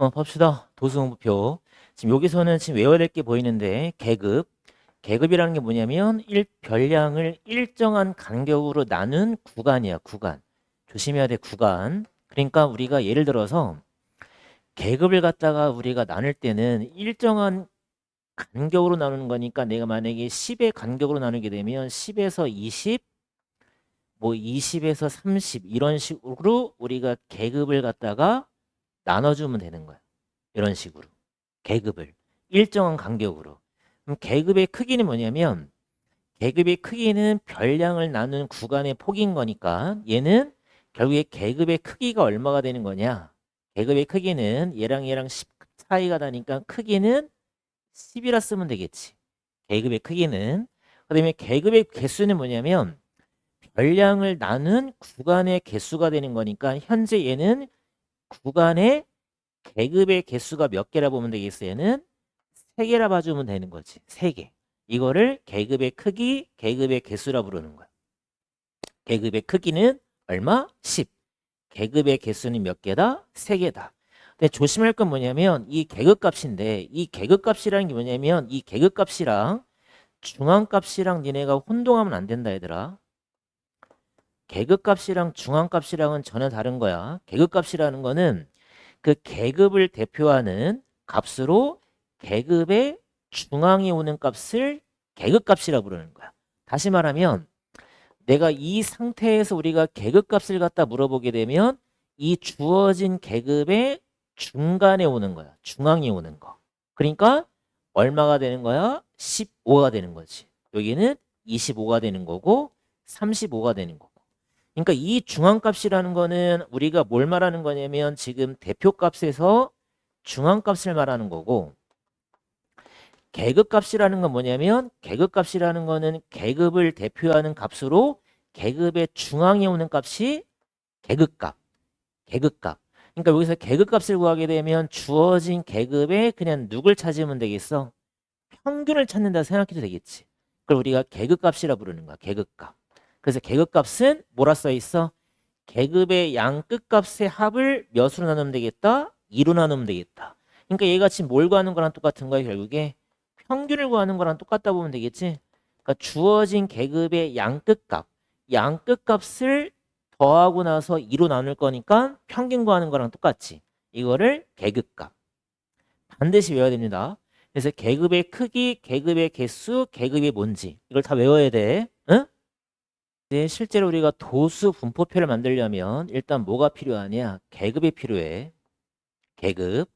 어, 봅시다. 도수공부표. 지금 여기서는 지금 외워야 될 게 보이는데 계급. 계급이라는 게 뭐냐면 일 별량을 일정한 간격으로 나눈 구간이야, 구간. 조심해야 돼, 구간. 그러니까 우리가 예를 들어서 계급을 갖다가 우리가 나눌 때는 일정한 간격으로 나누는 거니까 내가 만약에 10의 간격으로 나누게 되면 10에서 20, 뭐 20에서 30 이런 식으로 우리가 계급을 갖다가 나눠주면 되는 거야. 이런 식으로. 계급을. 일정한 간격으로. 그럼 계급의 크기는 뭐냐면 계급의 크기는 별량을 나눈 구간의 폭인 거니까 얘는 결국에 계급의 크기가 얼마가 되는 거냐? 계급의 크기는 얘랑 얘랑 10 차이가 나니까 크기는 10이라 쓰면 되겠지. 계급의 크기는. 그 다음에 계급의 개수는 뭐냐면 별량을 나눈 구간의 개수가 되는 거니까 현재 얘는 구간의 계급의 개수가 몇 개라 보면 되겠어요? 얘는 세 개라 봐주면 되는 거지. 세 개. 이거를 계급의 크기, 계급의 개수라 부르는 거야. 계급의 크기는 얼마? 10. 계급의 개수는 몇 개다? 세 개다. 근데 조심할 건 뭐냐면 이 계급값인데 이 계급값이라는 게 뭐냐면 이 계급값이랑 중앙값이랑 니네가 혼동하면 안 된다 얘들아. 계급값이랑 중앙값이랑은 전혀 다른 거야. 계급값이라는 거는 그 계급을 대표하는 값으로 계급의 중앙에 오는 값을 계급값이라 부르는 거야. 다시 말하면 내가 이 상태에서 우리가 계급값을 갖다 물어보게 되면 이 주어진 계급의 중간에 오는 거야. 중앙에 오는 거. 그러니까 얼마가 되는 거야? 15가 되는 거지. 여기는 25가 되는 거고 35가 되는 거고. 그러니까 이 중앙값이라는 거는 우리가 뭘 말하는 거냐면 지금 대표값에서 중앙값을 말하는 거고 계급값이라는 건 뭐냐면 계급값이라는 거는 계급을 대표하는 값으로 계급의 중앙에 오는 값이 계급값. 계급값. 그러니까 여기서 계급값을 구하게 되면 주어진 계급에 그냥 누굴 찾으면 되겠어? 평균을 찾는다 생각해도 되겠지. 그걸 우리가 계급값이라 부르는 거야. 계급값. 그래서 계급값은 뭐라 써 있어? 계급의 양 끝값의 합을 몇으로 나누면 되겠다? 2로 나누면 되겠다. 그러니까 얘가 지금 뭘 구하는 거랑 똑같은 거야, 결국에. 평균을 구하는 거랑 똑같다 보면 되겠지. 그러니까 주어진 계급의 양 끝값, 양 끝값을 더하고 나서 2로 나눌 거니까 평균 구하는 거랑 똑같지. 이거를 계급값. 반드시 외워야 됩니다. 그래서 계급의 크기, 계급의 개수, 계급이 뭔지 이걸 다 외워야 돼. 응? 이제 실제로 우리가 도수 분포표를 만들려면 일단 뭐가 필요하냐? 계급이 필요해. 계급.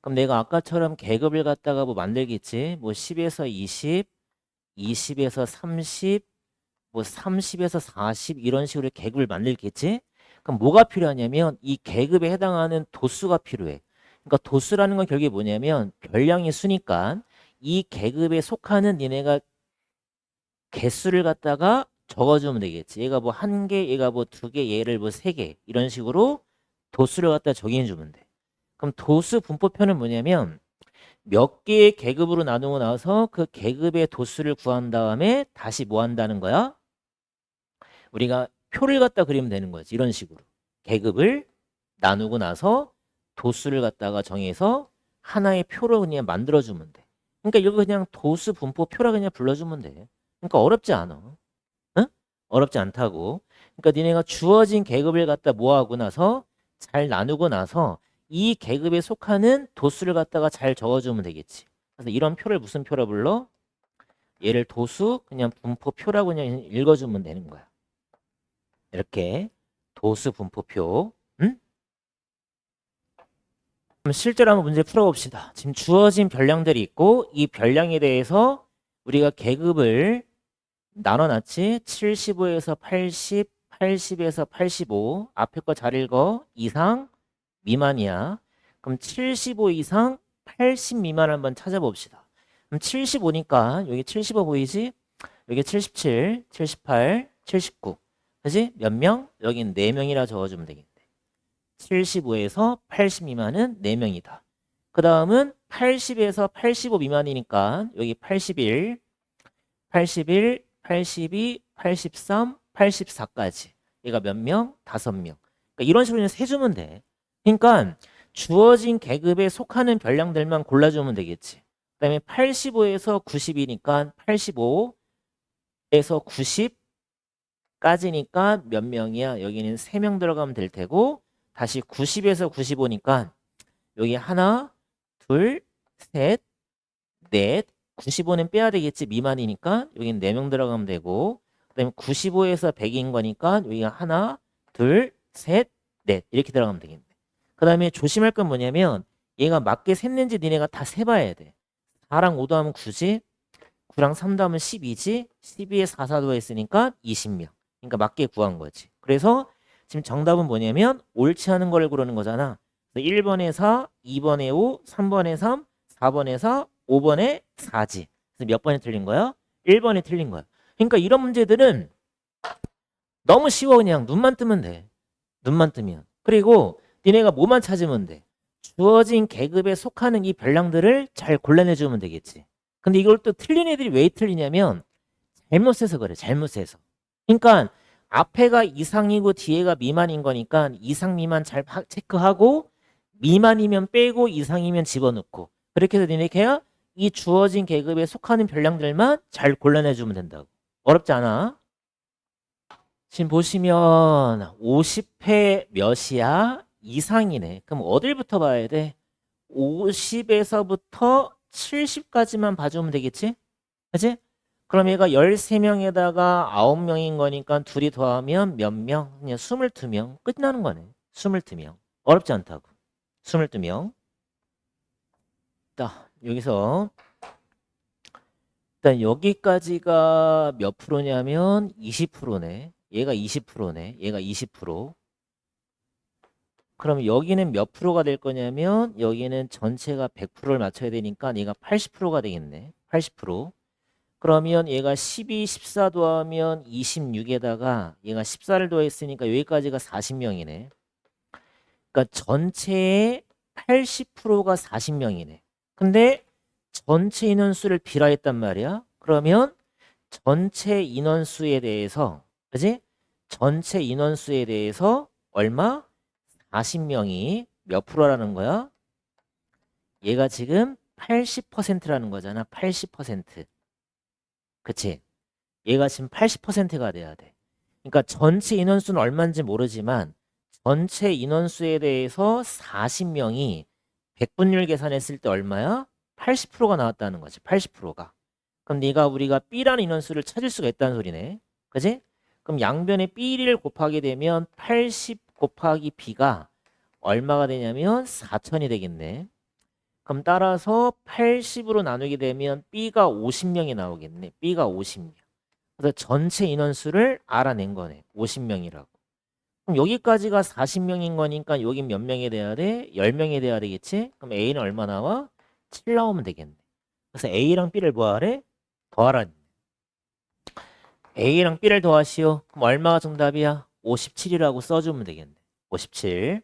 그럼 내가 아까처럼 계급을 갖다가 뭐 만들겠지? 뭐 10에서 20, 20에서 30, 뭐 30에서 40 이런 식으로 계급을 만들겠지? 그럼 뭐가 필요하냐면 이 계급에 해당하는 도수가 필요해. 그러니까 도수라는 건 결국에 뭐냐면 별량의 수니까 이 계급에 속하는 니네가 개수를 갖다가 적어주면 되겠지. 얘가 뭐 한 개, 얘가 뭐 두 개, 얘를 뭐 세 개 이런 식으로 도수를 갖다 정해주면 돼. 그럼 도수 분포표는 뭐냐면 몇 개의 계급으로 나누고 나서 그 계급의 도수를 구한 다음에 다시 뭐 한다는 거야? 우리가 표를 갖다 그리면 되는 거지. 이런 식으로. 계급을 나누고 나서 도수를 갖다가 정해서 하나의 표로 그냥 만들어주면 돼. 그러니까 이거 그냥 도수 분포표라 그냥 불러주면 돼. 그러니까 어렵지 않아. 응? 어렵지 않다고. 그러니까 니네가 주어진 계급을 갖다 모아하고 나서 잘 나누고 나서 이 계급에 속하는 도수를 갖다가 잘 적어주면 되겠지. 그래서 이런 표를 무슨 표라 불러? 얘를 도수 그냥 분포표라고 그냥 읽어주면 되는 거야. 이렇게 도수 분포표. 응? 그럼 실제로 한번 문제 풀어봅시다. 지금 주어진 별량들이 있고 이 별량에 대해서 우리가 계급을 나눠놨지. 75에서 80, 80에서 85 앞에 거 잘 읽어. 이상 미만이야. 그럼 75 이상 80 미만 한번 찾아봅시다. 그럼 75니까 여기 75 보이지? 여기 77, 78, 79. 그지? 몇 명? 여긴 4명이라 적어주면 되겠네. 75에서 80 미만은 4명이다. 그 다음은 80에서 85 미만이니까 여기 81, 81, 82, 83, 84까지. 얘가 몇 명? 5명. 그러니까 이런 식으로 그냥 세주면 돼. 그러니까 주어진 계급에 속하는 별량들만 골라주면 되겠지. 그 다음에 85에서 90이니까 85에서 90 까지니까 몇 명이야? 여기는 3명 들어가면 될 테고 다시 90에서 95니까 여기 하나, 둘, 셋, 넷 95는 빼야 되겠지 미만이니까 여기는 4명 들어가면 되고 그 다음에 95에서 100인 거니까 여기가 하나, 둘, 셋, 넷 이렇게 들어가면 되겠네. 그 다음에 조심할 건 뭐냐면 얘가 맞게 샜는지 니네가 다 세봐야 돼. 4랑 5 더하면 9지, 9랑 3 더하면 12지, 12에 4, 4 더했으니까 20명. 그러니까 맞게 구한 거지. 그래서 지금 정답은 뭐냐면 옳지 않은 걸 고르는 거잖아. 1번에 4, 2번에 5, 3번에 3, 4번에 4, 5번에 4지. 그래서 몇 번이 틀린 거야? 1번이 틀린 거야. 그러니까 이런 문제들은 너무 쉬워 그냥 눈만 뜨면 돼. 눈만 뜨면. 그리고 니네가 뭐만 찾으면 돼. 주어진 계급에 속하는 이 별량들을 잘 골라내주면 되겠지. 근데 이걸 또 틀린 애들이 왜 틀리냐면 잘못해서 그래. 잘못해서. 그러니까 앞에가 이상이고 뒤에가 미만인 거니까 이상 미만 잘 파- 체크하고 미만이면 빼고 이상이면 집어넣고 그렇게 해서 니네 해야 이 주어진 계급에 속하는 별량들만 잘 골라내주면 된다고. 어렵지 않아? 지금 보시면 50회 몇이야? 이상이네. 그럼 어딜부터 봐야 돼? 50에서부터 70까지만 봐주면 되겠지? 그치? 그럼 얘가 13명에다가 9명인 거니까 둘이 더하면 몇 명? 그냥 22명. 끝나는 거네. 22명. 어렵지 않다고. 22명. 자, 여기서 일단 여기까지가 몇 프로냐면 20%네. 얘가 20%네. 얘가 20%. 그럼 여기는 몇 프로가 될 거냐면 여기는 전체가 100%를 맞춰야 되니까 얘가 80%가 되겠네. 80%. 그러면 얘가 12, 14 더하면 26에다가 얘가 14를 더했으니까 여기까지가 40명이네. 그러니까 전체의 80%가 40명이네. 근데 전체 인원수를 비라했단 말이야. 그러면 전체 인원수에 대해서 그지? 전체 인원수에 대해서 얼마? 40명이 몇 프로라는 거야? 얘가 지금 80%라는 거잖아. 80%. 그치? 얘가 지금 80%가 돼야 돼. 그러니까 전체 인원수는 얼마인지 모르지만 전체 인원수에 대해서 40명이 100분율 계산했을 때 얼마야? 80%가 나왔다는 거지. 80%가. 그럼 네가 우리가 B라는 인원수를 찾을 수가 있다는 소리네. 그지? 그럼 양변에 B를 곱하게 되면 80 곱하기 B가 얼마가 되냐면 4천이 되겠네. 그럼 따라서 80으로 나누게 되면 B가 50명이 나오겠네. B가 50명. 그래서 전체 인원수를 알아낸 거네. 50명이라고. 그럼 여기까지가 40명인 거니까 여기 몇 명이 돼야 돼? 10명이 돼야 되겠지? 그럼 A는 얼마 나와? 7 나오면 되겠네. 그래서 A랑 B를 뭐하래? 더하라. A랑 B를 더하시오. 그럼 얼마가 정답이야? 57이라고 써주면 되겠네. 57.